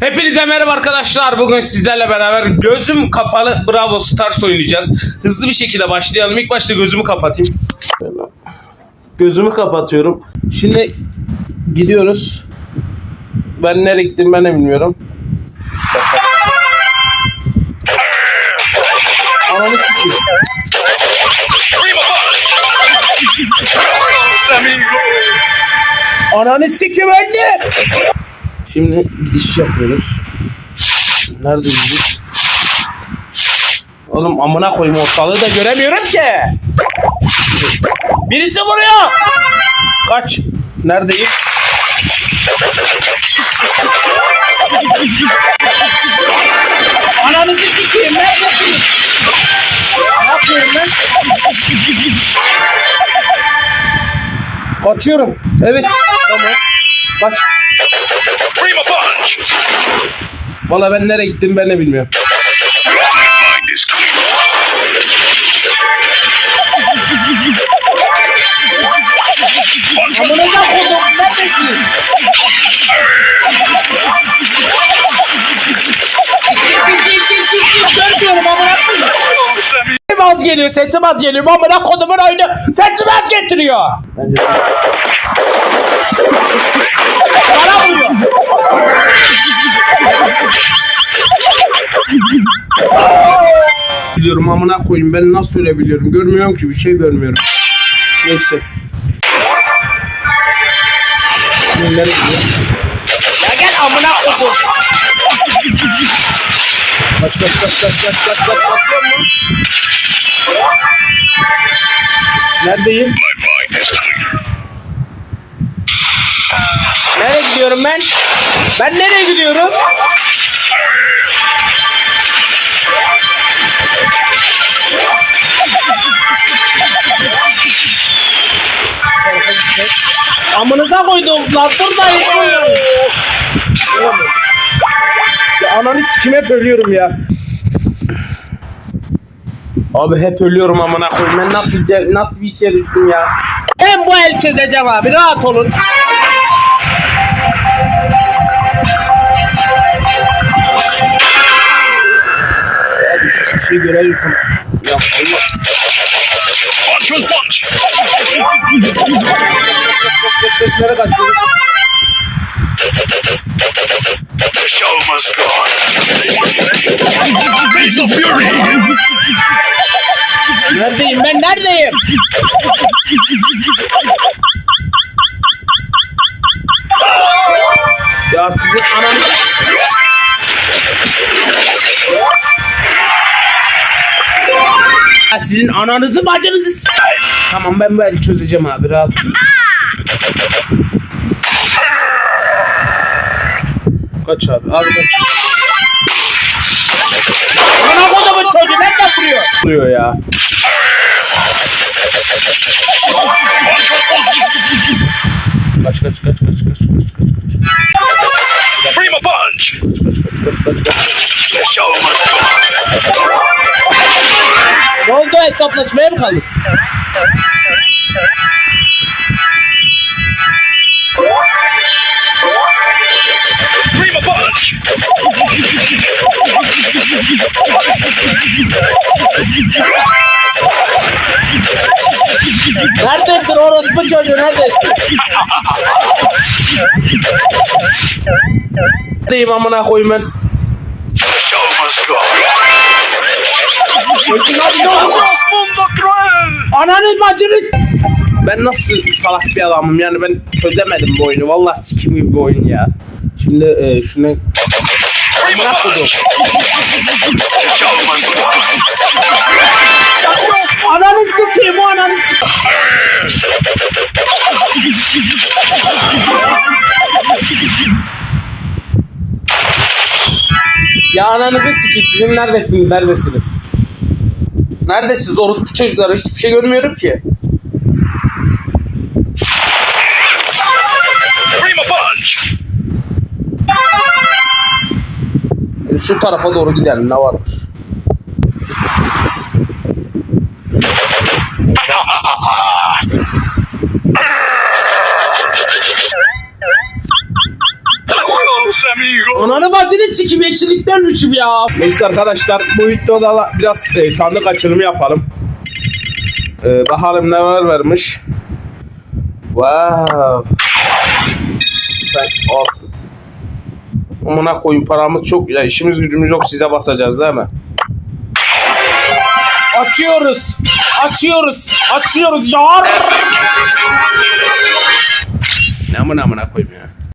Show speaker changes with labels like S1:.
S1: Hepinize merhaba arkadaşlar. Bugün sizlerle beraber gözüm kapalı Bravo Stars oynayacağız. Hızlı bir şekilde başlayalım. İlk başta gözümü kapatayım. Gözümü kapatıyorum. Şimdi gidiyoruz. Ben nereye gittim ben de bilmiyorum. Ananı sikeyim. Ananı sikeyim öldü. Şimdi gidiş yapıyoruz. Neredeyiz biz? Oğlum amına koyayım ortalığı da göremiyorum ki. Birisi vuruyor. Kaç. Neredeyiz? Ananızı sikeyim. Neredesiniz? Ne yapıyorum ben? Kaçıyorum. Evet. Tamam. Kaç.
S2: Prima punch!
S1: Valla ben nereye gittim ben de bilmiyorum. Amına kodum
S2: Semi
S1: Sesim az geliyor, sesim az geliyor. Amına kodumun oyunu sesimi az getiriyor. Bana vuruyor. Biliyorum amına koyayım ben nasıl ölebiliyorum görmüyorum ki bir şey görmüyorum. Neyse. Ya gel amına kodum. Kaç kaç kaç kaç kaç kaç kaç kaçıyor mu? Neredeyim? Nereye gidiyorum ben? Ben nereye gidiyorum? Amınıza koydum lan buradayım. Ananı sikim hep ölüyorum ya. Abi hep ölüyorum amına koyayım. Ben nasıl nasıl bir işe düştüm ya? Ben bu el çözeceğim abi. Rahat olun. Bir şey görürsün. Ya Allah.
S2: Punch was punch!
S1: Nereye kaçıyorsun?
S2: The fury!
S1: Neredeyim ben neredeyim? ya sizin ananı... Ya sizin ananızı bacınızı s- Tamam ben böyle çözeceğim abi rahat. olun. Kaç abi abi kaç. Ana kodumun çocuğu nereden vuruyor? Vuruyor ya. Kaç kaç kaç kaç kaç kaç kaç kaç.
S2: Prima punch!
S1: Kaç kaç kaç kaç kaç.
S2: The show must go on.
S1: Ne oldu hesaplaşmaya mı kaldık? Neredesin orospu çocuğu neredesin? Neredeyim amına koyayım ben? Ananın bacını... Ben nasıl salak bir adamım yani ben çözemedim bu oyunu. Vallahi sikim gibi bir oyun ya. Şimdi e, şuna... Amına
S2: on.
S1: Ananı sikeyim ananı. Ya ananızı sikeyim sizin neredesiniz neredesiniz? Neredesiniz orospu çocuklar hiçbir şey görmüyorum ki. Şu tarafa doğru gidelim ne varmış.
S2: amigo.
S1: Ananı bacını
S3: sikim eşlikten ölmüşüm ya.
S1: Neyse arkadaşlar bu videoda da biraz e, sandık açılımı yapalım. E, bakalım ne var vermiş. Wow. Sen of. Amına koyun paramız çok ya işimiz gücümüz yok size basacağız değil mi?
S3: Açıyoruz. Açıyoruz. Açıyoruz yar.
S1: Ne amına amına koyayım ya.